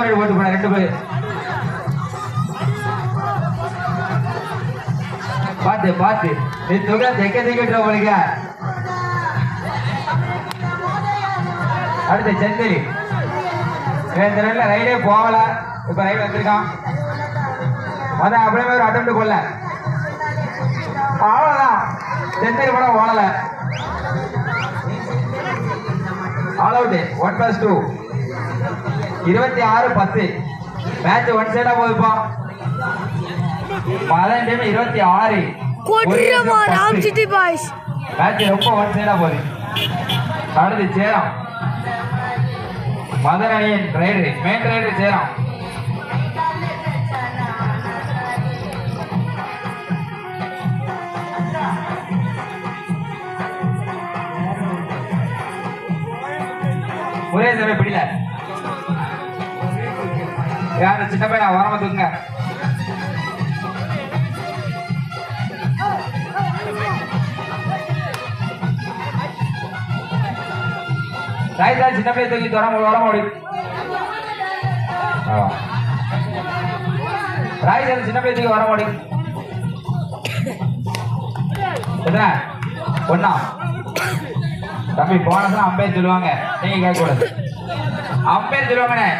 கோடி ஓட்டு போன ரெண்டு பேர். பாத்து பாத்து. நீ தொகை தைக்க தெக்கிட்டு உங்களுக்கு அடுத்து செந்தில். இவன் இந்த ரெண்டுல ரயிலே போகல. இப்ப ரயில் வந்திருக்கான். அதான் அப்படியே ஒரு அட்டம் கொள்ள அவ்வளவுதான். செந்தில் கூட ஓடல. All out one plus two இருபத்தி ஆறு பத்து. மேட்ச் ஒன் சைடா போகுதுப்பா. மதன் டீம் இருபத்தி ஆறு. பாய்ஸ். மேட்ச் ரொம்ப ஒன் சைடா போகுது. அடுத்து சேரம் மதன் அணியின் மெயின் ரைடர் சேரம் ஒரே சமயம் பிடில யாரு சின்ன பையன் வரம தூங்க ராய்தா சின்ன பையன் தூக்கி தரம் வர ஓடி ராய்தா சின்ன பையன் தூக்கி வர மாடி என்ன? ஒண்ணா தம்பி போனதும் அம்பேர் சொல்லுவாங்க. நீங்க கேட்க கூடாது அம்பேர் சொல்லுவாங்கண்ணே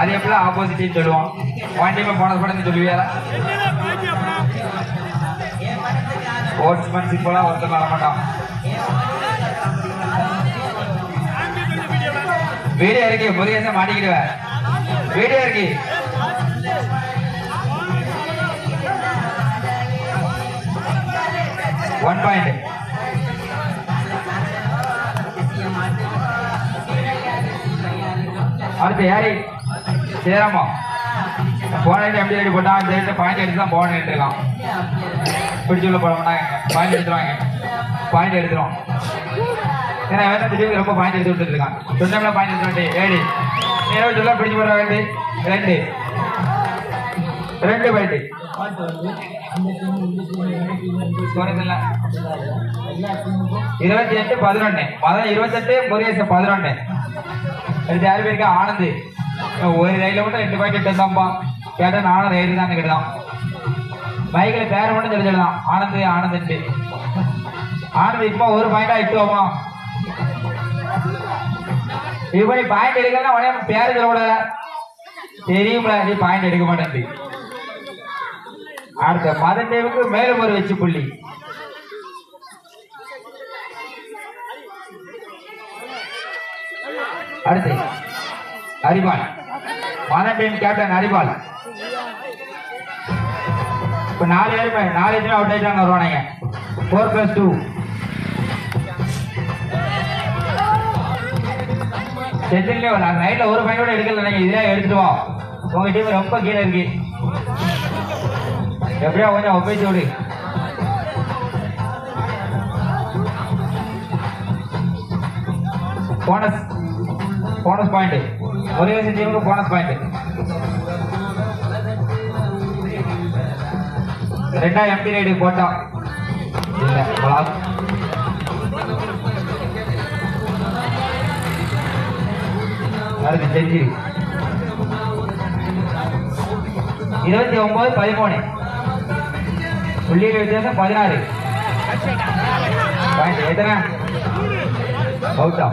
அது எப்படி ஆப்போசிட் சொல்லுவோம்? ஒன் டைம் போனது படம் சொல்லுவியாரா ஸ்போர்ட்ஸ்மேன் போல ஒருத்தர் வர மாட்டான். வீடியோ இருக்கு முருகேசன் மாட்டிக்கிடுவேன் வீடியோ இருக்கு. ஒன் பாயிண்ட் அடுத்து யாரு? சேரமா போன எப்படி ரெடி போட்டான் இந்த பாயிண்ட் எடுத்து தான் போன இருக்கான் பிடிச்சு உள்ள போட மாட்டாங்க. பாயிண்ட் எடுத்துருவாங்க. பாயிண்ட் எடுத்துருவோம் ஏன்னா வேணா திடீர்னு ரொம்ப பாயிண்ட் எடுத்து விட்டுருக்கான் இருக்கான். சொன்னோம்னா பாயிண்ட் எடுத்து வேண்டி ஏடி நேரம் சொல்ல பிடிச்சி போட வேண்டி ரெண்டு. ரெண்டு பாயிண்ட் இருபத்தி எட்டு பதினொன்று மதம் இருபத்தெட்டு முருகேசன் பதினொன்று. ரெண்டு யாரு பேருக்கா ஆனந்த். ஒரு ரயில மட்டும் ரெண்டு பாயிண்ட் எட்டு தான்ப்பா கேட்டா நானும் ரயில் தான் கேட்டுதான் பைக்கில் பேரை மட்டும் தெரிஞ்சிடலாம் ஆனந்த் ஆனந்த் ஆனந்த் இப்போ ஒரு பாயிண்டா எட்டுவோமா இப்படி பாயிண்ட் எடுக்கலாம் உடனே பேர் சொல்லக்கூடாது? தெரியும்ல நீ பாயிண்ட் எடுக்க மாட்டேன் அடுத்த மத மேலும் ஒரு வச்சு புள்ளி. அடுத்து. அரிபால் மத டீம் கேப்டன் அரிபால் இப்ப நாலு பேர் நாலு பேர் அவுட் ஆயிட்டாங்க வருவானுங்க. ஃபோர் பிளஸ் டூ செந்திலே நான் நைட்ல ஒரு பையன் கூட எடுக்கல நீங்க இதே எடுத்துருவோம் உங்க டீம் ரொம்ப கீழே இருக்கு. எப்படியா கொஞ்சம் ஒப்பிச்சு விடு. போனஸ் போனஸ் பாயிண்ட் ஒரே வயசு டீமுக்கு போனஸ் பாயிண்ட் ரெண்டா எம்பி ரைடு போட்டோம் இல்ல block. அடுத்து செஞ்சு இருபத்தி ஒன்பது பதிமூணு. புள்ளிகள் வித்தியாசம் பதினாறு. பாயிண்ட் எத்தனை? அவுட்டா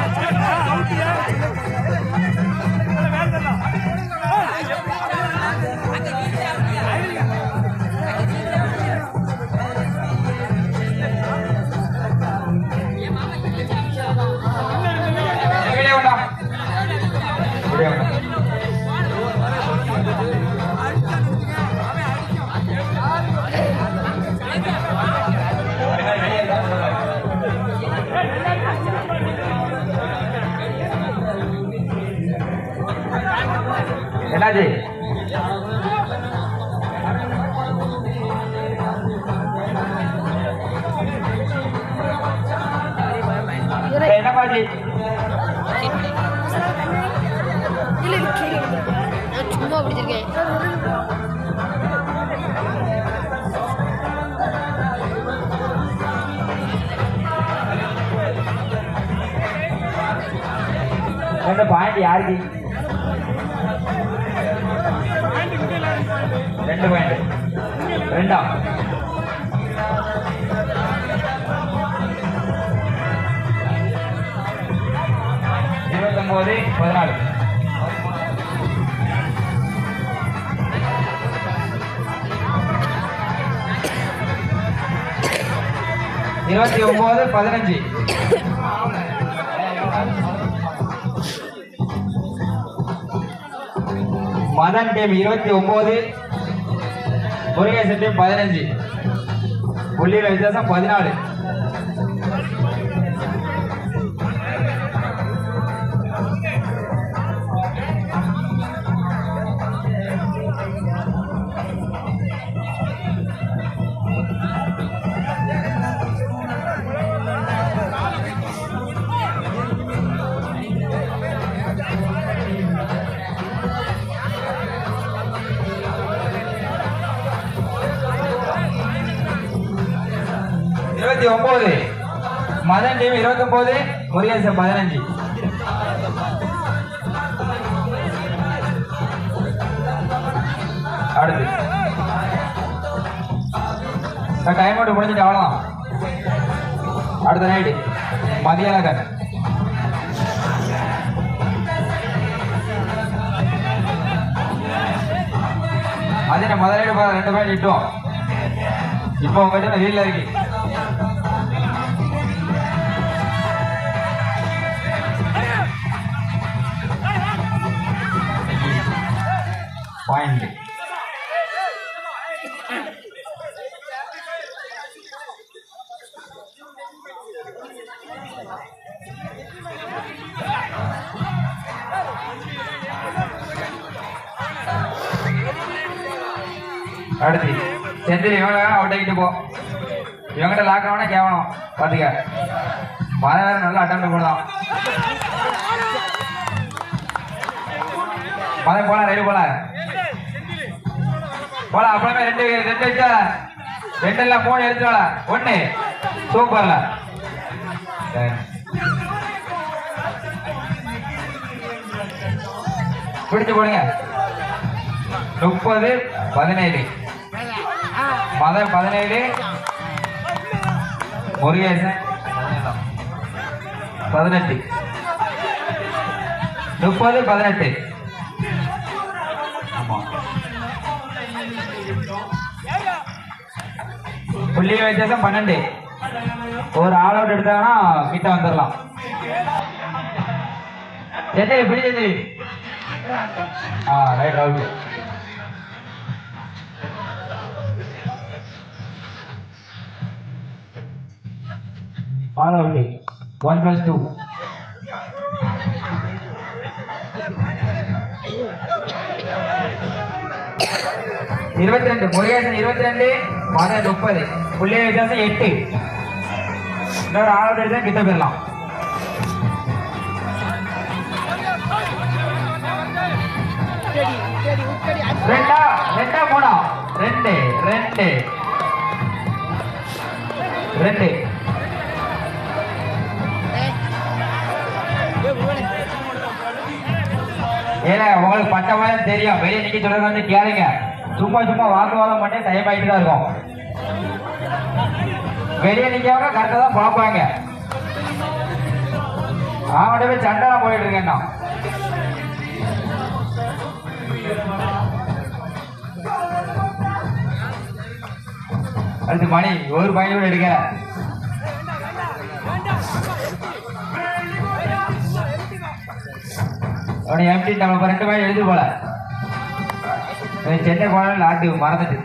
है என்ன சும்மா பிடிச்சிருக்கேன் ரெண்டு பாயிண்ட் யாருக்கு? ரெண்டு பாயிண்ட் ரெண்டா? பத்தொன்பது பதினாலு. இருபத்தி ஒன்பது பதினஞ்சு. மதன் டீம் இருபத்தி ஒன்பது முருகேசன் டீம் பதினஞ்சு. புள்ளியில வித்தியாசம் பதினாலு. மதன் டீம் இருபத்தி ஒன்பது முருகேசன் பதினஞ்சு. அடுத்து. டைம் அவுட் முடிஞ்சிட்டு அவ்வளோதான் அடுத்த நைட்டு மதியானகன் அது என்ன முதலீடு பாரு, ரெண்டு பேர் இட்டோம் இப்போ உங்ககிட்ட வீட்டில் இருக்கு. பாயிண்ட். அடுத்து செந்தில் இவங்க அவுட் ஆகிட்டு போ. இவங்கிட்ட லாக் ஆகணும் கேவலம். பாத்துக்க. மழை வேற நல்லா அட்டம் போடலாம். மழை போலாம் ரைடு போல போலாம் அப்புறமே ரெண்டு ரெண்டு வச்சா ரெண்டு எல்லாம் மூணு எடுத்துவாள ஒண்ணு. சூப்பர்ல பிடிச்சு போடுங்க. முப்பது பதினேழு. மதம் பதினேழு. முருகேசன். பதினெட்டு. முப்பது பதினெட்டு. ஆமா. புள்ளி வித்தியாசம் பன்னெண்டு ஒரு ஆல் அவுட் எடுத்தாங்கன்னா கிட்ட வந்துடலாம் சென்னை பிடி சென்னை ஆ right out all out one plus two இருபத்தி ரெண்டு முருகேசன் இருபத்தி ரெண்டு மதன் முப்பது. புள்ளிய வித்தியாசம் எட்டு. இன்னொரு ஆறாவது எடுத்து கிட்ட போயிடலாம். ரெண்டா ரெண்டா மூணா. ரெண்டு ரெண்டு. ரெண்டு. ஏன்னா உங்களுக்கு பட்ட மாதிரி தெரியும். வெளியே நீங்க சொல்றது வந்து கேளுங்க. சும்மா சும்மா வாக்குவாதம் பண்ணி டைம் ஆகிட்டு தான் இருக்கும். வெளியே நிக்கவங்க கரெக்டாக தான் பார்ப்பாங்க. அவங்கள்ட்ட போய் சண்டை தான் போயிட்டு இருக்கேன் நான். அடுத்து மணி ஒரு பையன் கூட எடுக்க அவனை எம்டி நம்ம ரெண்டு பையன் எழுதி போல. சென்னை போன லாட்டு மறந்துட்டு.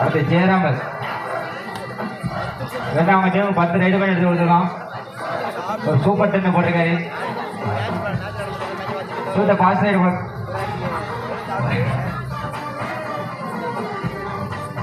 அடுத்து ஜெயராமர் வேணா அவங்க டீம் பத்து ரைடு பண்ணி எடுத்து கொடுத்துருக்கோம் ஒரு சூப்பர் டென்னு போட்டிருக்காரு. சூத்த பாஸ் ரைடு